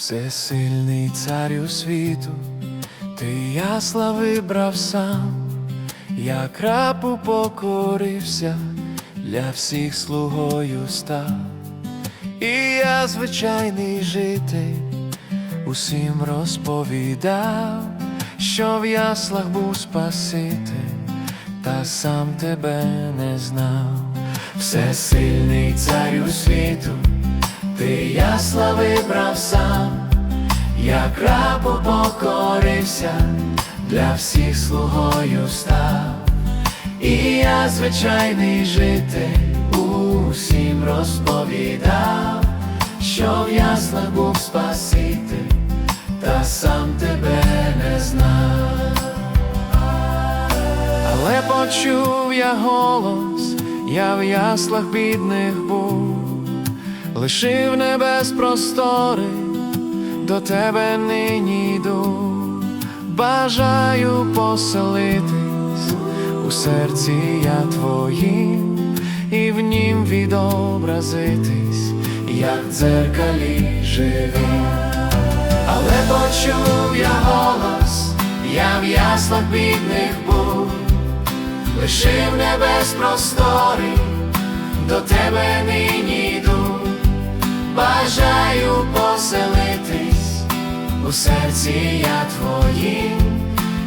Всесильний царю світу, ти ясла вибрав сам, як раб упокорився, для всіх слугою став, і я звичайний житель, усім розповідав, що в яслах був Спаситель, та сам тебе не знав, всесильний царю світу. Ти ясла вибрав сам, як раб упокорився, для всіх слугою став, і я звичайний житель усім розповідав, що в яслах був Спаситель, та сам тебе не знав. Але почув я голос, я в яслах бідних був лишив небес простори, до тебе нині йду, бажаю поселитись у серці я твоїм, і в нім відобразитись, як дзеркалі живі. Але почув я голос, я в яслах бідних був, лишив небес простори, до тебе нині бажаю поселитись у серці я твоїм,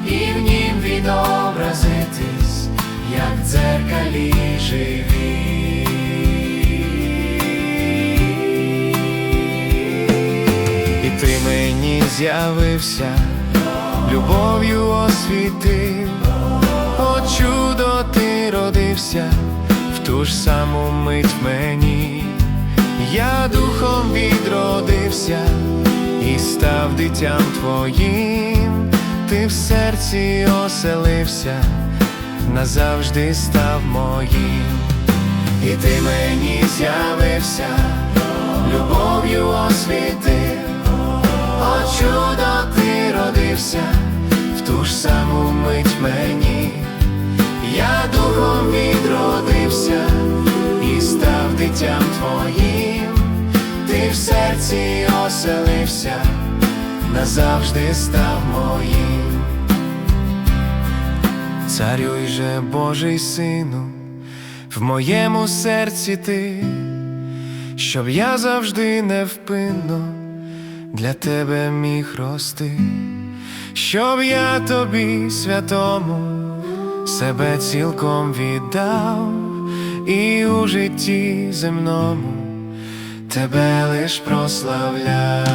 і в нім відобразитись, як дзеркалі живі. І ти мені з'явився, любов'ю освітив, о чудо ти родився в ту ж саму мить мені. Я духом відродився і став дитям твоїм, ти в серці оселився, назавжди став моїм, і ти мені з'явився, любов'ю освітив, о чудо ти родився, серці оселився, назавжди став моїм. Царюй же Божий сину, в моєму серці ти, щоб я завжди невпинно для тебе міг рости, щоб я тобі святому себе цілком віддав і у житті земному тебе лиш прославляв.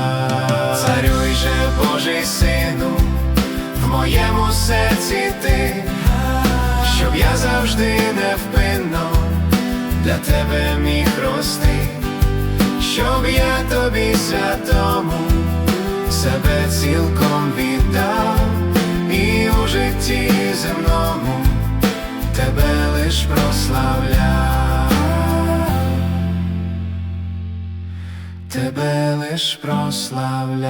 Царюй же Божий сину, в моєму серці ти, щоб я завжди невпинно для тебе міг рости, щоб я тобі святому себе цілком віддав і у житті земному тебе лиш прославляв, тебе лиш прославляв.